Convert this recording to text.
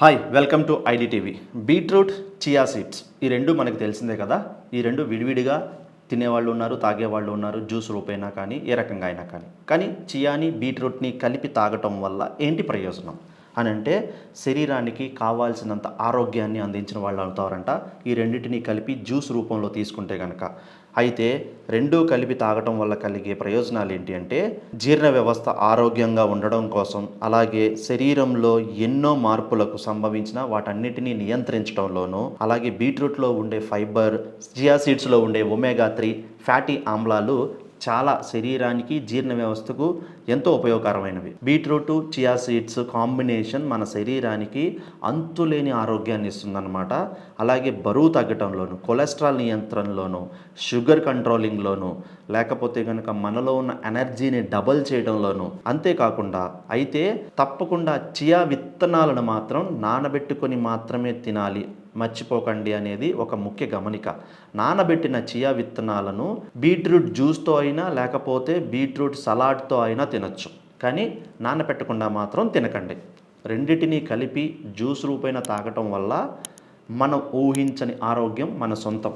Hi welcome to IDTV beetroot chia seeds ఈ రెండు మనకు తెలిసిందే కదా. ఈ రెండు విడివిడిగా తినేవాళ్ళు ఉన్నారు తాగేవాళ్ళు ఉన్నారు జ్యూస్ రూపైనా కానీ ఏ రకంగా అయినా కానీ. కానీ చియాని బీట్రూట్ని కలిపి తాగటం వల్ల ఏంటి ప్రయోజనం? అని అంటే శరీరానికి కావాల్సినంత ఆరోగ్యాన్ని అందించిన వాళ్ళు అవుతారంట. ఈ రెండింటిని కలిపి జ్యూస్ రూపంలో తీసుకుంటే కనుక అయితే రెండూ కలిపి తాగటం వల్ల కలిగే ప్రయోజనాలు ఏంటి అంటే జీర్ణ వ్యవస్థ ఆరోగ్యంగా ఉండడం కోసం అలాగే శరీరంలో ఎన్నో మార్పులకు సంభవించిన వాటన్నిటిని నియంత్రించడంలోనూ అలాగే బీట్రూట్లో ఉండే ఫైబర్ జియా సీడ్స్లో ఉండే ఒమేగా త్రీ ఫ్యాటీ ఆమ్లాలు చాలా శరీరానికి జీర్ణ వ్యవస్థకు ఎంతో ఉపయోగకరమైనవి. బీట్రూట్ చియా సీడ్స్ కాంబినేషన్ మన శరీరానికి అంతులేని ఆరోగ్యాన్ని ఇస్తుందన్నమాట. అలాగే బరువు తగ్గటంలోను కొలెస్ట్రాల్ నియంత్రణలోను షుగర్ కంట్రోలింగ్లోను లేకపోతే కనుక మనలో ఉన్న ఎనర్జీని డబల్ చేయడంలోను. అంతేకాకుండా అయితే తప్పకుండా చియా విత్తనాలను మాత్రం నానబెట్టుకొని మాత్రమే తినాలి మర్చిపోకండి అనేది ఒక ముఖ్య గమనిక. నానబెట్టిన చియా విత్తనాలను బీట్రూట్ జ్యూస్తో అయినా లేకపోతే బీట్రూట్ సలాడ్తో అయినా తినచ్చు. కానీ నానబెట్టకుండా మాత్రం తినకండి. రెండిటిని కలిపి జ్యూస్ రూపైన తాగటం వల్ల మనం ఊహించని ఆరోగ్యం మన సొంతం.